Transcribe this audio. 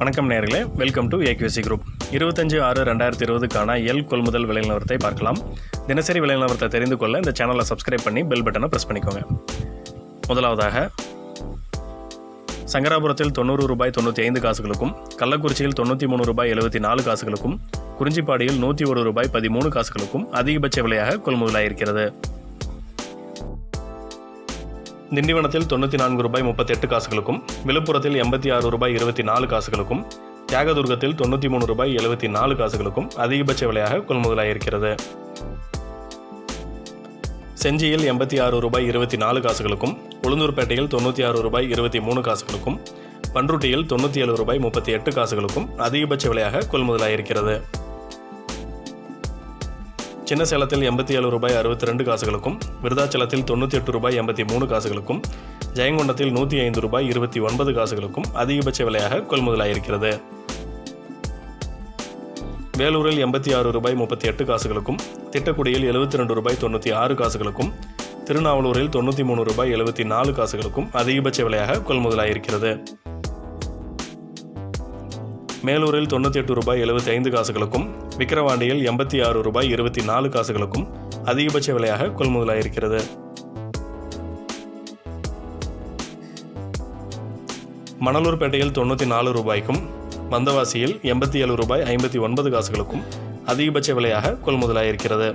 வணக்கம் நேர்களே welcome to AQC group இருபத்தஞ்சு ஆறு ரெண்டாயிரத்தி இருபதுக்கான எல் கொள்முதல் விலை நிலவரத்தை பார்க்கலாம். தினசரி விலை நிலவரத்தை தெரிந்து கொள்ள இந்த சேனலை சப்ஸ்கிரைப் பண்ணி பெல் பட்டனை ப்ரெஸ் பண்ணிக்கோங்க. முதலாவதாக சங்கராபுரத்தில் தொண்ணூறு ரூபாய் தொண்ணூற்றி ஐந்து காசுகளுக்கும் கள்ளக்குறிச்சியில் தொண்ணூற்றி மூணு ரூபாய் எழுபத்தி நாலு காசுகளுக்கும் குறிஞ்சிப்பாடியில் நூற்றி ஒரு ரூபாய் பதிமூணு காசுகளுக்கும் அதிகபட்ச விலையாக கொள்முதலாயிருக்கிறது. திண்டிவனத்தில் தொண்ணூற்றி நான்கு ரூபாய் முப்பத்தெட்டு காசுகளுக்கும் விழுப்புரத்தில் எண்பத்தி ஆறு ரூபாய் இருபத்தி நாலு காசுகளுக்கும் தியாகதுர்கத்தில் தொண்ணூற்றி மூணு ரூபாய் எழுபத்தி நாலு காசுகளுக்கும் அதிகபட்ச விலையாக கொள்முதலாயிருக்கிறது. செஞ்சியில் எண்பத்தி ஆறு ரூபாய் இருபத்தி நாலு காசுகளுக்கும் உளுந்தூர்பேட்டையில் தொண்ணூற்றி ஆறு ரூபாய் இருபத்தி மூணு காசுகளுக்கும் பன்ருட்டியில் தொண்ணூற்றி ஏழு ரூபாய் முப்பத்தி எட்டு காசுகளுக்கும் அதிகபட்ச விலையாக கொள்முதலாயிருக்கிறது. சின்ன சேலத்தில் எண்பத்தி ஏழு ரூபாய் அறுபத்தி ரெண்டு காசுகளுக்கும் விருதாச்சலத்தில் தொண்ணூற்றி எட்டு ரூபாய் எண்பத்தி மூணு காசுகளுக்கும் ஜெயங்கொண்டத்தில் நூற்றி ஐந்து ரூபாய் இருபத்தி ஒன்பது காசுகளுக்கும் அதிகபட்ச விலையாக கொள்முதலாயிருக்கிறது. வேலூரில் எண்பத்தி ஆறு ரூபாய் முப்பத்தி எட்டு காசுகளுக்கும் திட்டக்குடியில் எழுபத்தி ரெண்டு ரூபாய் தொண்ணூற்றி ஆறு காசுகளுக்கும் திருநாவலூரில் தொண்ணூற்றி மூணு ரூபாய் எழுபத்தி நாலு காசுகளுக்கும் அதிகபட்ச விலையாக கொள்முதலாயிருக்கிறது. மேலூரில் தொண்ணூற்றி எட்டு ரூபாய் எழுபத்தி ஐந்து காசுகளுக்கும் விக்கிரவாண்டியில் எண்பத்தி ஆறு ரூபாய் இருபத்தி நாலு காசுகளுக்கும் அதிகபட்ச விலையாக கொள்முதலாயிருக்கிறது. மணலூர்பேட்டையில் தொண்ணூற்றி நாலு ரூபாய்க்கும் வந்தவாசியில் எண்பத்தி ஏழு ரூபாய் ஐம்பத்தி ஒன்பது காசுகளுக்கும் அதிகபட்ச விலையாக கொள்முதலாயிருக்கிறது.